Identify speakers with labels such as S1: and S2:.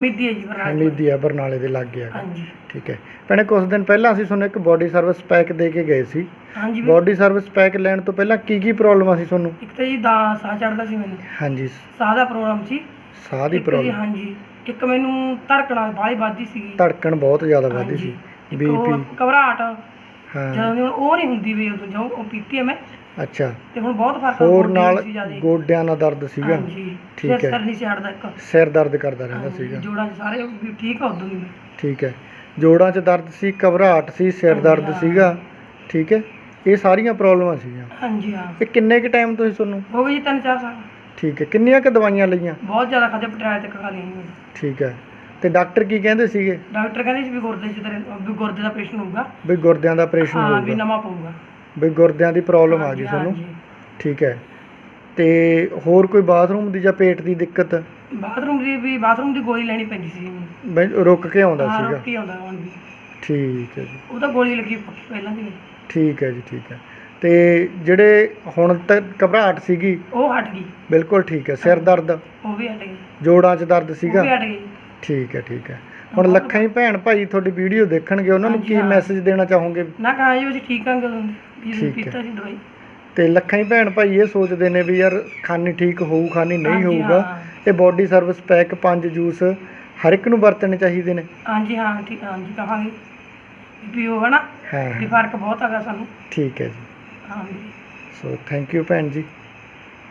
S1: ਮਿੱਦੀ ਹੈ ਜੀ ਬਰਨਾਲੇ
S2: ਦੇ। ਲੱਗ ਗਿਆ
S1: ਹਾਂਜੀ।
S2: ਠੀਕ ਹੈ। ਭੈਣੇ ਕੁਝ ਦਿਨ ਪਹਿਲਾਂ ਅਸੀਂ ਤੁਹਾਨੂੰ ਇੱਕ ਬਾਡੀ ਸਰਵਿਸ ਪੈਕ ਦੇ ਕੇ ਗਏ ਸੀ।
S1: ਹਾਂਜੀ ਵੀ
S2: ਬਾਡੀ ਸਰਵਿਸ ਪੈਕ ਲੈਣ ਤੋਂ ਪਹਿਲਾਂ ਕੀ ਕੀ ਪ੍ਰੋਬਲਮਾਂ ਸੀ ਤੁਹਾਨੂੰ?
S1: ਇੱਕ ਤਾਂ ਜੀ ਦਾ ਸਾਹ ਚੜਦਾ ਸੀ ਮੈਨੂੰ।
S2: ਹਾਂਜੀ।
S1: ਸਾਹ ਦਾ ਪ੍ਰੋਬਲਮ ਸੀ।
S2: ਸਾਹ ਦੀ
S1: ਇੱਕ ਜੀ
S2: ਪ੍ਰੋਬਲਮ
S1: ਹਾਂਜੀ। ਇੱਕ ਮੈਨੂੰ ਧੜਕਣਾ ਬਾਹਲੀ ਵੱਧਦੀ ਸੀ।
S2: ਧੜਕਣ ਬਹੁਤ ਜ਼ਿਆਦਾ ਵੱਧਦੀ ਸੀ। ਬੀਪੀ
S1: ਘਬਰਾਹਟ।
S2: ਹਾਂ।
S1: ਜਦੋਂ ਦੀ ਹੁਣ ਉਹ ਨਹੀਂ ਹੁੰਦੀ ਵੀ ਉਦੋਂ ਜਦੋਂ ਉਹ ਪੀਤੀ ਹੈ ਮੈਂ
S2: ਅੱਛਾ।
S1: ਤੇ ਹੁਣ ਬਹੁਤ ਫ਼ਰਕ ਆ
S2: ਹੋਰ
S1: ਗੋਡਿਆਂ
S2: ਨਾਲ
S1: ਜ਼ਿਆਦੇ।
S2: ਗੋਡਿਆਂ ਨਾਲ ਦਰਦ ਸੀਗਾ।
S1: ਹਾਂਜੀ।
S2: ਠੀਕ ਹੈ।
S1: ਸਿਰ ਨਹੀਂ ਛੱਡਦਾ ਇੱਕ।
S2: ਸਿਰ ਦਰਦ ਕਰਦਾ ਰਹਿੰਦਾ
S1: ਹਾਂਜੀ,
S2: ਸੀਗਾ।
S1: ਜੋੜਾਂ 'ਚ ਸਾਰੇ ਵੀ ਠੀਕ ਆ ਉਦੋਂ ਵੀ।
S2: ਠੀਕ ਹੈ। ਜੋੜਾਂ 'ਚ ਦਰਦ ਸੀ ਘਬਰਾਹਟ ਸੀ ਸਿਰ ਦਰਦ। ਸੀਗਾ। ਠੀਕ ਹੈ। ਇਹ ਸਾਰੀਆਂ ਪ੍ਰੋਬਲਮਾਂ ਸੀਗੀਆਂ।
S1: ਹਾਂਜੀ ਹਾਂ।
S2: ਇਹ ਕਿੰਨੇ ਕੁ ਟਾਈਮ ਤੋਂ ਸੀ ਤੁਹਾਨੂੰ?
S1: ਹੋ ਗਏ ਜੀ ਤਿੰਨ ਚਾਰ ਸਾਲ।
S2: ਠੀਕ ਹੈ। ਕਿੰਨੀਆਂ ਕੁ ਦਵਾਈਆਂ ਲਈਆਂ?
S1: ਬਹੁਤ ਜ਼ਿਆਦਾ ਖਾਦੇ ਪਟਿਆਲੇ ਤੱਕ ਖਾ ਲਈ ਜੀ।
S2: ਠੀਕ ਹੈ। ਤੇ ਡਾਕਟਰ ਕੀ ਕਹਿੰਦੇ ਸੀਗੇ?
S1: ਡਾਕਟਰ ਕਹਿੰਦੇ ਸੀ ਵੀ ਗੁਰਦੇ 'ਚ ਤੇਰੇ ਵੀ ਗੁਰਦੇ ਦਾ ਆਪਰੇਸ਼ਨ ਹੋਊਗਾ।
S2: ਵੀ ਗੁਰਦਿਆਂ ਦਾ ਆਪਰੇਸ਼ਨ
S1: ਹਾਂ ਵੀ
S2: ਹੋਊਗਾ।
S1: ਨਵਾਂ ਪਊਗਾ।
S2: ਵੀ ਗੁਰਦਿਆਂ ਦੀ ਪ੍ਰੋਬਲਮ ਆ ਗਈ ਤੁਹਾਨੂੰ?
S1: ਹਾਂਜੀ।
S2: ਠੀਕ ਹੈ। ਤੇ ਹੋਰ ਕੋਈ ਬਾਥਰੂਮ ਦੀ ਜਾਂ ਪੇਟ ਦੀ ਦਿੱਕਤ?
S1: ਬਾਥਰੂਮ ਦੀ ਵੀ ਬਾਥਰੂਮ ਦੀ ਗੋਲੀ ਲੈਣੀ ਪੈਂਦੀ ਸੀ ਮੈਨੂੰ।
S2: ਬਈ ਰੁਕ ਕੇ ਆਉਂਦਾ
S1: ਹਾਂ
S2: ਸੀਗਾ?
S1: ਰੋਟੀ ਆਉਂਦਾ ਹੁਣ ਵੀ।
S2: ਠੀਕ ਹੈ ਜੀ।
S1: ਉਹ ਤਾਂ ਗੋਲੀ ਲੱਗੀ ਪੱਕੀ ਪਹਿਲਾਂ ਦੀ।
S2: ਠੀਕ ਹੈ ਜੀ ਠੀਕ ਹੈ। ਤੇ ਜਿਹੜੇ ਹੁਣ ਤੱਕ ਘਬਰਾਹਟ ਸੀਗੀ?
S1: ਉਹ ਹਟ ਗਈ।
S2: ਬਿਲਕੁਲ ਠੀਕ ਹੈ। ਸਿਰ ਦਰਦ?
S1: ਉਹ ਵੀ ਹਟ ਗਈ।
S2: ਜੋੜਾਂ 'ਚ ਦਰਦ
S1: ਉਹ
S2: ਸੀਗਾ?
S1: ਵੀ ਹਟ ਗਈ।
S2: ਠੀਕ ਹੈ ਠੀਕ ਹੈ। ਹੁਣ ਲੱਖਾਂ ਹੀ ਭੈਣ ਭਾਈ ਤੁਹਾਡੀ ਵੀਡੀਓ ਦੇਖਣਗੇ ਉਹਨਾਂ ਨੂੰ
S1: ਹਾਂਜੀ,
S2: ਕੀ
S1: ਹਾਂ।
S2: ਮੈਸੇਜ ਦੇਣਾ ਚਾਹੋਗੇ?
S1: ਨਾ ਕਹਾਂ ਜੀ ਅਸੀਂ ਠੀਕ ਆਂਗੇ ਉਦੋਂ ਦੇ
S2: ਠੀਕ ਹੈ।
S1: ਪੀਤਾ ਸੀ ਦਵਾਈ।
S2: ਤੇ ਲੱਖਾਂ ਹੀ ਭੈਣ ਭਾਈ ਇਹ ਸੋਚਦੇ ਨੇ ਵੀ ਯਾਰ ਖਾਣੀ ਠੀਕ ਹੋਊ ਖਾਣੀ ਨਹੀਂ
S1: ਹਾਂਜੀ,
S2: ਹੋਊਗਾ
S1: ਹਾਂ।
S2: ਇਹ ਬਾਡੀ ਸਰਵਿਸ ਪੈਕ ਪੰਜ ਜੂਸ ਹਰ ਇੱਕ ਨੂੰ ਵਰਤਣੇ ਚਾਹੀਦੇ ਨੇ।
S1: ਹਾਂਜੀ ਹਾਂ ਠੀਕ ਹਾਂਜੀ ਕਹਾਂਗੇ। ਵੀ ਹਨਾ
S2: ਹਾਂ।
S1: ਵੀ
S2: ਹਾਂ
S1: ਫ਼ਰਕ ਬਹੁਤ ਹੈਗਾ ਸਾਨੂੰ।
S2: ਠੀਕ ਹੈ ਜੀ।
S1: ਹਾਂਜੀ।
S2: ਸੋ ਥੈਂਕ ਯੂ ਭੈਣ ਜੀ।